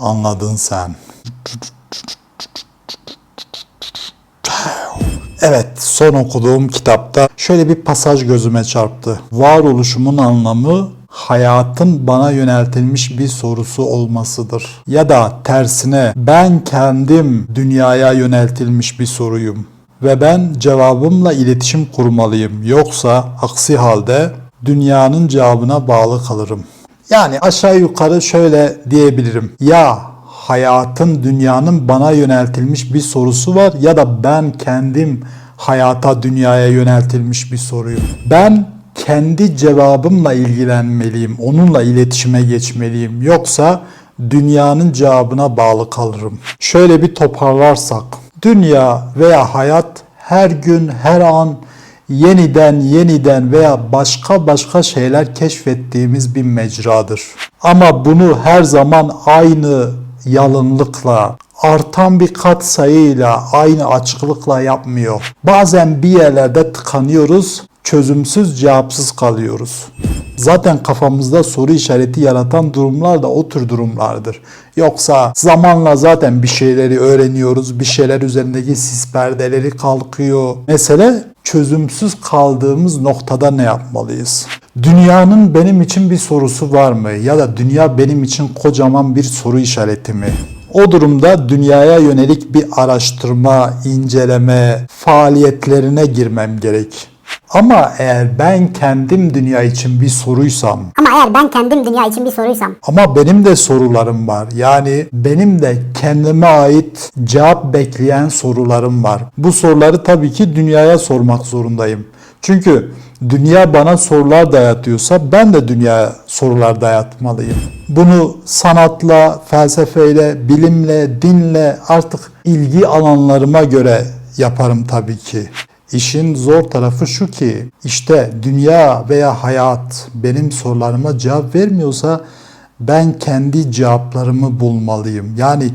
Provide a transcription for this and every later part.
Anladın sen. Evet, son okuduğum kitapta şöyle bir pasaj gözüme çarptı. Varoluşumun anlamı hayatın bana yöneltilmiş bir sorusu olmasıdır. Ya da tersine ben kendim dünyaya yöneltilmiş bir soruyum ve ben cevabımla iletişim kurmalıyım. Yoksa aksi halde dünyanın cevabına bağlı kalırım. Yani aşağı yukarı şöyle diyebilirim. Ya hayatın, dünyanın bana yöneltilmiş bir sorusu var ya da ben kendim hayata, dünyaya yöneltilmiş bir soruyum. Ben kendi cevabımla ilgilenmeliyim, onunla iletişime geçmeliyim. Yoksa dünyanın cevabına bağlı kalırım. Şöyle bir toparlarsak, dünya veya hayat her gün, her an yeniden yeniden veya başka başka şeyler keşfettiğimiz bir mecradır. Ama bunu her zaman aynı yalınlıkla, artan bir kat sayıyla, aynı açıklıkla yapmıyor. Bazen bir yerlerde tıkanıyoruz, çözümsüz, cevapsız kalıyoruz. Zaten kafamızda soru işareti yaratan durumlar da o tür durumlardır. Yoksa zamanla zaten bir şeyleri öğreniyoruz, bir şeyler üzerindeki sis perdeleri kalkıyor. Mesele çözümsüz kaldığımız noktada ne yapmalıyız? Dünyanın benim için bir sorusu var mı? Ya da dünya benim için kocaman bir soru işareti mi? O durumda dünyaya yönelik bir araştırma, inceleme faaliyetlerine girmem gerek. Ama eğer ben kendim dünya için bir soruysam, Ama eğer ben kendim dünya için bir soruysam, ama benim de sorularım var. Yani benim de kendime ait cevap bekleyen sorularım var. Bu soruları tabii ki dünyaya sormak zorundayım. Çünkü dünya bana sorular dayatıyorsa ben de dünyaya sorular dayatmalıyım. Bunu sanatla, felsefeyle, bilimle, dinle artık ilgi alanlarıma göre yaparım tabii ki. İşin zor tarafı şu ki işte dünya veya hayat benim sorularıma cevap vermiyorsa ben kendi cevaplarımı bulmalıyım. Yani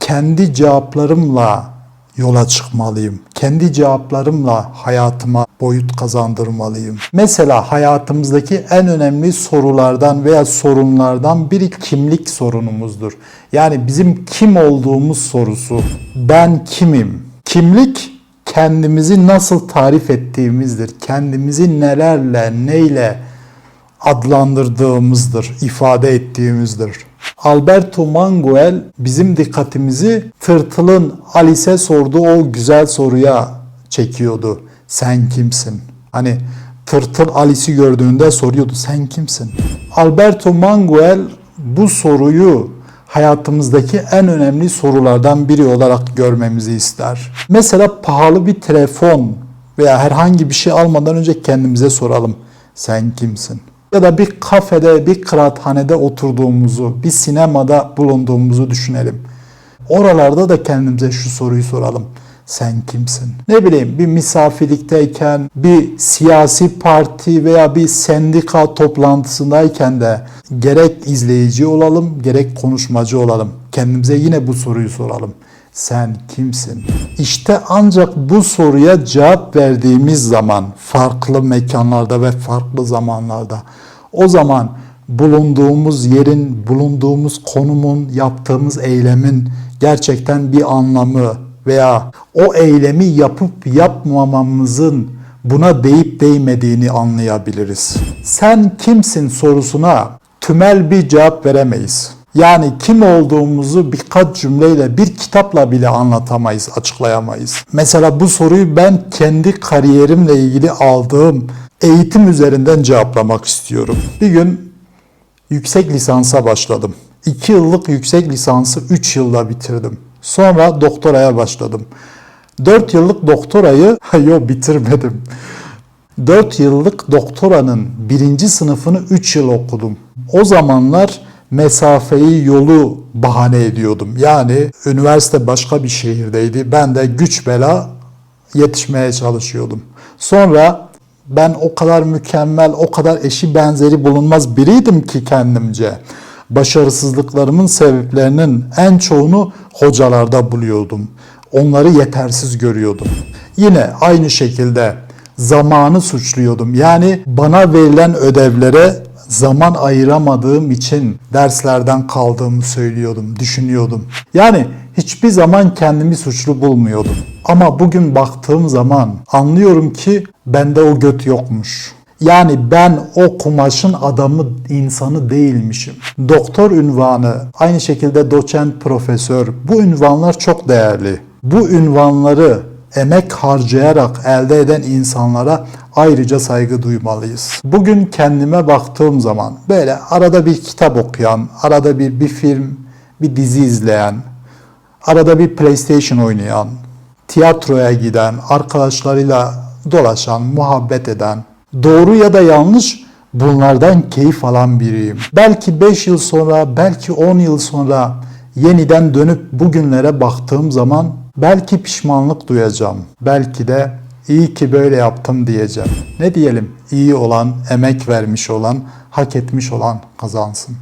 kendi cevaplarımla yola çıkmalıyım. Kendi cevaplarımla hayatıma boyut kazandırmalıyım. Mesela hayatımızdaki en önemli sorulardan veya sorunlardan biri kimlik sorunumuzdur. Yani bizim kim olduğumuz sorusu. Ben kimim? Kimlik kendimizi nasıl tarif ettiğimizdir. Kendimizi nelerle, neyle adlandırdığımızdır, ifade ettiğimizdir. Alberto Manguel bizim dikkatimizi tırtılın Alice'e sorduğu o güzel soruya çekiyordu. Sen kimsin? Hani tırtıl Alice'i gördüğünde soruyordu sen kimsin? Alberto Manguel bu soruyu hayatımızdaki en önemli sorulardan biri olarak görmemizi ister. Mesela pahalı bir telefon veya herhangi bir şey almadan önce kendimize soralım. Sen kimsin? Ya da bir kafede, bir kıraathanede oturduğumuzu, bir sinemada bulunduğumuzu düşünelim. Oralarda da kendimize şu soruyu soralım. Sen kimsin? Ne bileyim bir misafirlikteyken, bir siyasi parti veya bir sendika toplantısındayken de gerek izleyici olalım, gerek konuşmacı olalım. Kendimize yine bu soruyu soralım. Sen kimsin? İşte ancak bu soruya cevap verdiğimiz zaman farklı mekanlarda ve farklı zamanlarda o zaman bulunduğumuz yerin, bulunduğumuz konumun, yaptığımız eylemin gerçekten bir anlamı veya o eylemi yapıp yapmamamızın buna değip değmediğini anlayabiliriz. Sen kimsin sorusuna tümel bir cevap veremeyiz. Yani kim olduğumuzu birkaç cümleyle, bir kitapla bile anlatamayız, açıklayamayız. Mesela bu soruyu ben kendi kariyerimle ilgili aldığım eğitim üzerinden cevaplamak istiyorum. Bir gün yüksek lisansa başladım. 2 yıllık yüksek lisansı 3 yılda bitirdim. Sonra doktoraya başladım. 4 yıllık doktorayı, yok bitirmedim. 4 yıllık doktoranın birinci sınıfını 3 yıl okudum. O zamanlar mesafeyi, yolu bahane ediyordum. Yani üniversite başka bir şehirdeydi. Ben de güç bela yetişmeye çalışıyordum. Sonra ben o kadar mükemmel, o kadar eşi benzeri bulunmaz biriydim ki kendimce. Başarısızlıklarımın sebeplerinin en çoğunu hocalarda buluyordum. Onları yetersiz görüyordum. Yine aynı şekilde zamanı suçluyordum. Yani bana verilen ödevlere zaman ayıramadığım için derslerden kaldığımı söylüyordum, düşünüyordum. Yani hiçbir zaman kendimi suçlu bulmuyordum. Ama bugün baktığım zaman anlıyorum ki bende o göt yokmuş. Yani ben o kumaşın adamı, insanı değilmişim. Doktor ünvanı, aynı şekilde doçent, profesör, bu ünvanlar çok değerli. Bu ünvanları emek harcayarak elde eden insanlara ayrıca saygı duymalıyız. Bugün kendime baktığım zaman böyle arada bir kitap okuyan, arada bir bir film, bir dizi izleyen, arada bir PlayStation oynayan, tiyatroya giden, arkadaşlarıyla dolaşan, muhabbet eden, doğru ya da yanlış bunlardan keyif alan biriyim. Belki 5 yıl sonra, belki 10 yıl sonra yeniden dönüp bugünlere baktığım zaman belki pişmanlık duyacağım. Belki de iyi ki böyle yaptım diyeceğim. Ne diyelim? İyi olan, emek vermiş olan, hak etmiş olan kazansın.